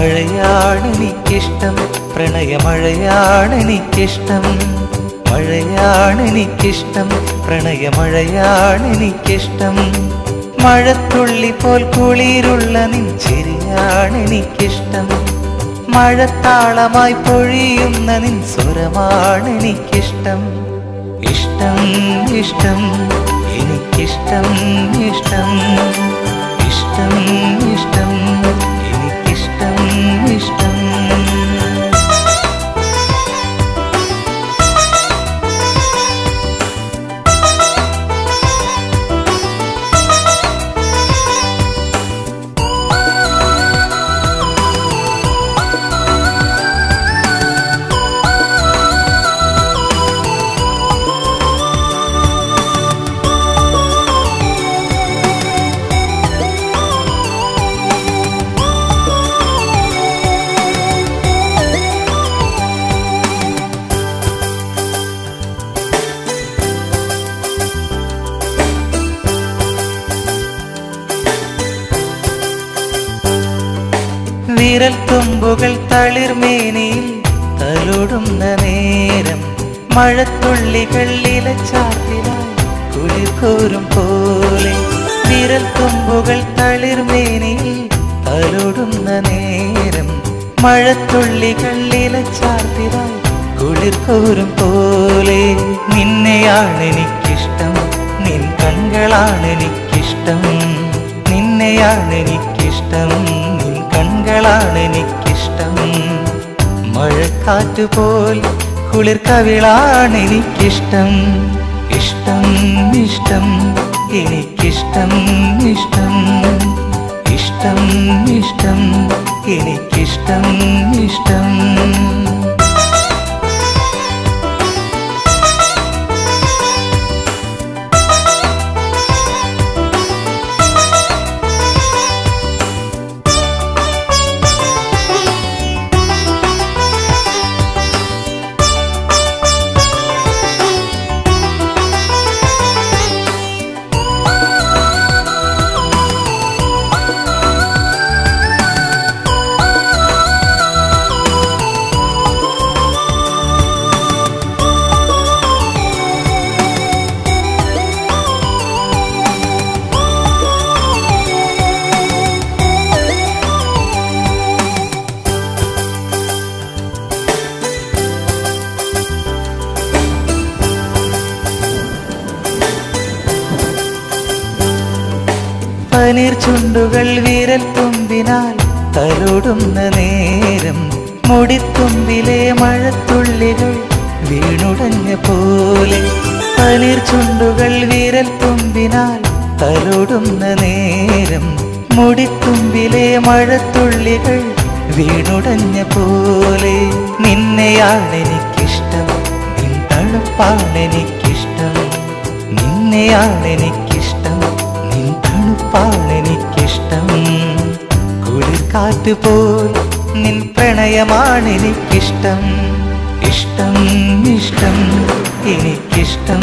എനിക്കിഷ്ടം. പ്രണയമഴയാണെനിക്കിഷ്ടം മഴയാണെനിക്കിഷ്ടം പ്രണയമഴയാണെനിക്കിഷ്ടം മഴത്തുള്ളി പോൽ കുളിരുള്ള നിൻ എനിക്കിഷ്ടം. മഴത്താളമായി പൊഴിയുന്ന നിൻ സ്വരമാണെനിക്കിഷ്ടം ഇഷ്ടം ഇഷ്ടം എനിക്കിഷ്ടം ഇഷ്ടം. ഇഷ്ടം ഇഷ്ടം. വിരൽ തുമ്പുകൾ തളിർമേനിയിൽ തലോടുന്ന നേരം. മഴത്തുള്ളികൾ ഇലച്ചാത്തിലായി കുളിർക്കോരും പോലെ. വിരൽ തുമ്പുകൾ തളിർമേനിയിൽ തലോടുന്ന നേരം. മഴത്തുള്ളികൾ ഇലച്ചാത്തിലായി കുളിർക്കോരും പോലെ. നിന്നെയാണ് എനിക്കിഷ്ടം നിൻ കണ്ണുകളാണ് എനിക്കിഷ്ടം നിന്നെയാണ് എനിക്കിഷ്ടം. കണ്ണുകളാണ് എനിക്കിഷ്ടം. മഴക്കാറ്റ് പോൽ കുളിർ കവിളാണ് എനിക്കിഷ്ടം. ഇഷ്ടം ഇഷ്ടം എനിക്കിഷ്ടം ഇഷ്ടം. ഇഷ്ടം ഇഷ്ടം എനിക്കിഷ്ടം ഇഷ്ടം. പനീർ ചുണ്ടുകൾ വിരൽ തുമ്പിനാൽ തലോടുന്ന നേരം മുടിത്തുമ്പിലെ മഴത്തുള്ളികൾ വീണുടഞ്ഞ പോലെ കണ്ണീർ ചുണ്ടുകൾ വിരൽ തുമ്പിനാൽ തലോടുന്ന നേരം മുടിത്തുമ്പിലെ മഴത്തുള്ളികൾ വീണുടഞ്ഞ പോലെ നിന്നെയാണ് എനിക്കിഷ്ടം നിൻ നിന്നെയാണ് എനിക്ക് തണുപ്പാണ് എനിക്കിഷ്ടം കുളിർക്കാറ്റ് പോൽ നിൻ പ്രണയമാണ് എനിക്കിഷ്ടം ഇഷ്ടം ഇഷ്ടം എനിക്കിഷ്ടം